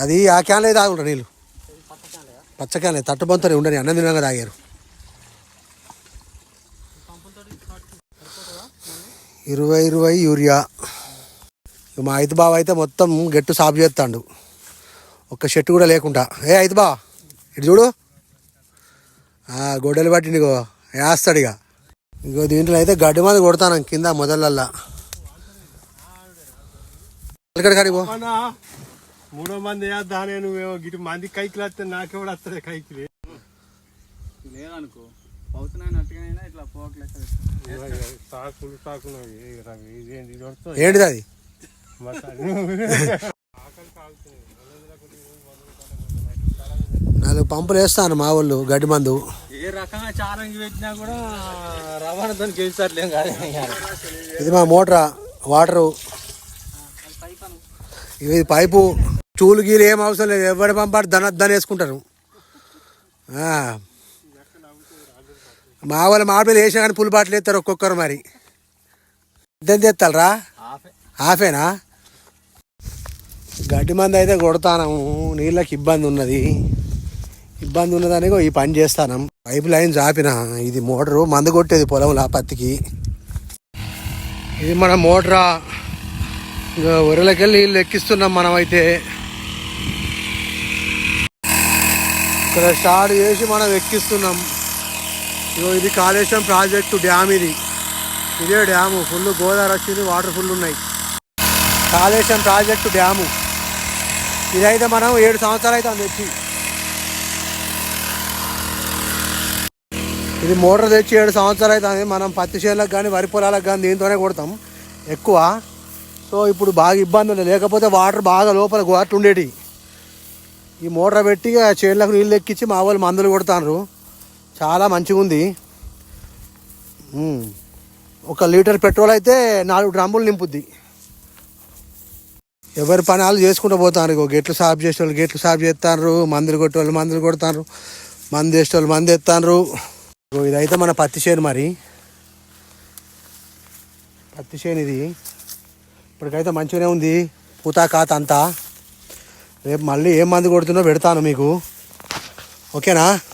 అది ఆ క్యాన్లో తాగుంటారు నీళ్ళు. పచ్చ క్యాన్లే తట్టు ఉండని అన్నం తినగా తాగారు ఇరవై ఇరవై యూరియా. మా ఐదు బావ అయితే మొత్తం గట్టు సాపు చేస్తాడు. ఒక్క షర్ట్ కూడా లేకుండా. ఏ ఐదు బావ ఇటు చూడు. గొడ్డలు పట్టి నీకు వేస్తాడు ఇక ఇంకో దీంట్లో అయితే గడ్డి మంది కొడతాను కింద మొదలల్లా. మూడో మంది వేద్దా నేను గిటి మంది కైకి వస్తే నాకెవడు వస్తుంది కైకి లేదనుకో. సాకులు సాకులు ఇదేంటి ఇది వస్తుంది ఏంటిది అది? నాలుగు పంపులు వేస్తాను మా వాళ్ళు గడ్డి మందు. ఏ రకంగా ఛాలెంజ్ పెట్టినా కూడా రవాణాతో గెలుస్తారులేం కాదు. ఇది మా మోటరా వాటరు. ఇది పైపు చూలు గీలు ఏం అవసరం లేదు. ఎవరి పంపాడు దన దన వేసుకుంటారు. మా వాళ్ళు మామిడి వేసినా కానీ పులి బాటలు వేస్తారు ఒక్కొక్కరు మరి. ఎంత ఎత్తాలరా హాఫేనా? గడ్డి మంది అయితే కొడతాను. నీళ్ళకి ఇబ్బంది ఉన్నది. ఇబ్బంది ఉన్నదని ఈ పని చేస్తాను. పైప్ లైన్ చాపిన ఇది మోటరు. మందు కొట్టేది పొలంలో పత్తికి. ఇది మన మోటరా. ఇక వరలకెళ్ళి నీళ్ళు ఎక్కిస్తున్నాం మనమైతే. ఇక్కడ స్టార్ట్ చేసి మనం ఎక్కిస్తున్నాం. ఇగో ఇది కాళేశ్వరం ప్రాజెక్టు డ్యామ్ ఇది. ఇదే డ్యాము ఫుల్ గోదావరి వచ్చింది వాటర్ ఫుల్ ఉన్నాయి. Kaleshwaram project dam. ఇదైతే మనం ఏడు సంవత్సరాలు అయితే తెచ్చి ఇది మోటార్ తెచ్చి ఏడు సంవత్సరాలు అవుతుంది మనం పత్తి చేనులకు కానీ వరి పొలాలకు కానీ దీంతోనే కొడతాం. ఎక్కువ సో ఇప్పుడు బాగా ఇబ్బంది ఉంది. లేకపోతే వాటర్ బాగా లోపల గోట్లు ఉండేటి. ఈ మోటార్ పెట్టి ఆ చేనులకు నీళ్ళు ఎక్కించి మా వాళ్ళు మందులు కొడతారు చాలా మంచిగా ఉంది. ఒక లీటర్ పెట్రోల్ అయితే నాలుగు డ్రమ్ములు నింపుద్ది. ఎవరి పని వాళ్ళు చేసుకుంటూ పోతారు ఇగో గేట్లు సాఫ్ చేసే వాళ్ళు గేట్లు సాఫ్ చేస్తారు మందులు కొట్టే వాళ్ళు మందులు కొడతారు మందు వేసే వాళ్ళు మందు ఎత్తారు ఇదైతే మన పత్తి చేను మరి. పత్తి చేను ఇది. ఇప్పటికైతే మంచిగానే ఉంది. పూతా కాత అంతా. రేపు మళ్ళీ ఏం మందు కొడుతున్నో పెడతాను మీకు. ఓకేనా?